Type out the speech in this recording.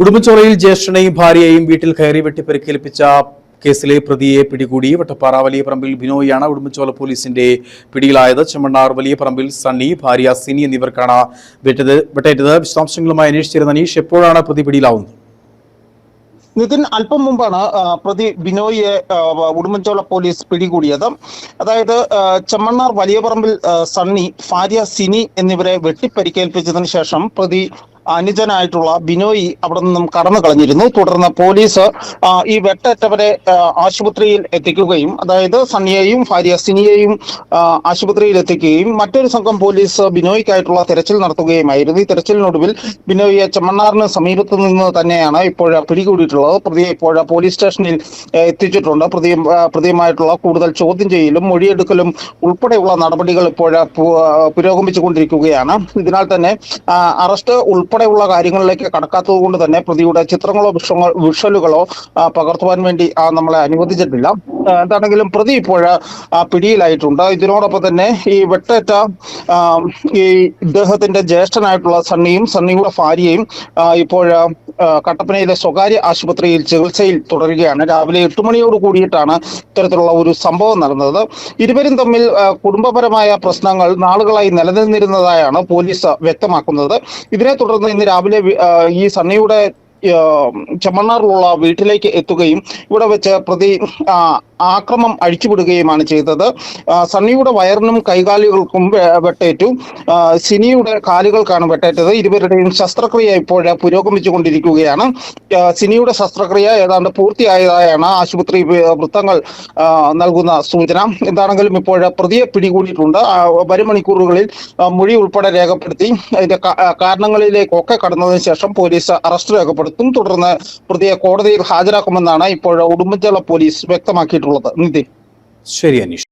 ഉടുമ്പൻചോലയിൽ ജ്യേഷ്ഠനെയും ഭാര്യയെയും വീട്ടിൽ കയറി വെട്ടിപ്പരിക്കേൽപ്പിച്ച കേസിലെ പ്രതിയെ പിടികൂടി. വട്ടപ്പാറ വലിയ പറമ്പിൽ ബിനോയിയാണ് ഉടുമ്പൻചോല പോലീസിന്റെ പിടിയിലായത്. ചെമ്മണ്ണാർ വലിയ പറമ്പിൽ സണ്ണി ഭാര്യ സിനി എന്നിവർക്കാണ് വെട്ടേറ്റത്. വിശദാംശങ്ങളുമായി അന്വേഷിച്ചിരുന്ന അനീഷ് എപ്പോഴാണ് പ്രതി പിടിയിലാവുന്നത്? നിതിൻ അല്പം മുമ്പാണ് പ്രതി ബിനോയിയെ ഉടുമ്പൻചോള പോലീസ് പിടികൂടിയത്. അതായത് ചെമ്മണ്ണാർ വലിയ പറമ്പിൽ സണ്ണി ഭാര്യ സിനി എന്നിവരെ വെട്ടിപ്പരിക്കേൽപ്പിച്ചതിന് ശേഷം പ്രതി അനുജനായിട്ടുള്ള ബിനോയി അവിടെ നിന്നും കടന്നു കളഞ്ഞിരുന്നു. തുടർന്ന് പോലീസ് ഈ വെട്ടേറ്റവരെ ആശുപത്രിയിൽ എത്തിക്കുകയും അതായത് സണ്ണിയെയും ഭാര്യ സിനിയെയും ആശുപത്രിയിൽ എത്തിക്കുകയും മറ്റൊരു സംഘം പോലീസ് ബിനോയ്ക്കായിട്ടുള്ള തെരച്ചിൽ നടത്തുകയുമായിരുന്നു. ഈ തെരച്ചിലിനൊടുവിൽ ബിനോയിയെ ചെമ്മണ്ണാറിന് സമീപത്ത് നിന്ന് തന്നെയാണ് ഇപ്പോൾ പിടികൂടിയിട്ടുള്ളത്. പ്രതിയെ ഇപ്പോൾ പോലീസ് സ്റ്റേഷനിൽ എത്തിച്ചിട്ടുണ്ട്. പ്രതി പ്രതിയുമായിട്ടുള്ള കൂടുതൽ ചോദ്യം ചെയ്യലും മൊഴിയെടുക്കലും ഉൾപ്പെടെയുള്ള നടപടികൾ ഇപ്പോൾ പുരോഗമിച്ചുകൊണ്ടിരിക്കുകയാണ്. ഇതിനാൽ തന്നെ അറസ്റ്റ് അറസ്റ്റ് ഉൾപ്പെടെയുള്ള കാര്യങ്ങളിലേക്ക് കടക്കാത്തത് കൊണ്ട് തന്നെ പ്രതിയുടെ ചിത്രങ്ങളോ വിഷലുകളോ പകർത്തുവാൻ വേണ്ടി നമ്മളെ അനുവദിച്ചിട്ടില്ല. എന്താണെങ്കിലും പ്രതി ഇപ്പോൾ പിടിയിലായിട്ടുണ്ട്. ഇതിനോടൊപ്പം തന്നെ ഈ വെട്ടേറ്റ ഈ ഇദ്ദേഹത്തിന്റെ ജ്യേഷ്ഠനായിട്ടുള്ള സണ്ണിയും സണ്ണിയുടെ ഭാര്യയും ഇപ്പോൾ കട്ടപ്പനയിലെ സ്വകാര്യ ആശുപത്രിയിൽ ചികിത്സയിൽ തുടരുകയാണ്. രാവിലെ എട്ട് മണിയോട് കൂടിയിട്ടാണ് ഇത്തരത്തിലുള്ള ഒരു സംഭവം നടന്നത്. ഇരുവരും തമ്മിൽ കുടുംബപരമായ പ്രശ്നങ്ങൾ നാളുകളായി നിലനിന്നിരുന്നതായാണ് പോലീസ് വ്യക്തമാക്കുന്നത്. ഇതിനെ തുടർന്ന് ഇന്ന് രാവിലെ ഈ സണ്ണിയുടെ ചെമ്മണ്ണാറിലുള്ള വീട്ടിലേക്ക് എത്തുകയും ഇവിടെ വെച്ച് പ്രതി ആക്രമം അഴിച്ചുവിടുകയുമാണ് ചെയ്തത്. സണ്ണിയുടെ വയറിനും കൈകാലുകൾക്കും വെട്ടേറ്റു. സിനിയുടെ കാലുകൾക്കാണ് വെട്ടേറ്റത്. ഇരുവരുടെയും ശസ്ത്രക്രിയ ഇപ്പോൾ പുരോഗമിച്ചുകൊണ്ടിരിക്കുകയാണ്. കൊണ്ടിരിക്കുകയാണ് സിനിയുടെ ശസ്ത്രക്രിയ ഏതാണ്ട് പൂർത്തിയായതായാണ് ആശുപത്രി വൃത്തങ്ങൾ നൽകുന്ന സൂചന. എന്താണെങ്കിലും ഇപ്പോൾ പ്രതിയെ പിടികൂടിയിട്ടുണ്ട്. വരും മണിക്കൂറുകളിൽ മൊഴി ഉൾപ്പെടെ രേഖപ്പെടുത്തി. അതിന്റെ കാരണങ്ങളിലേക്കൊക്കെ കടന്നതിന് ശേഷം പോലീസ് അറസ്റ്റ് രേഖപ്പെടുത്തും. തുടർന്ന് പ്രതിയെ കോടതിയിൽ ഹാജരാക്കുമെന്നാണ് ഇപ്പോൾ ഉടുമ്പൻചോല പോലീസ് വ്യക്തമാക്കിയിട്ടുള്ളത്. നിതിൻ ശരി അനീഷ്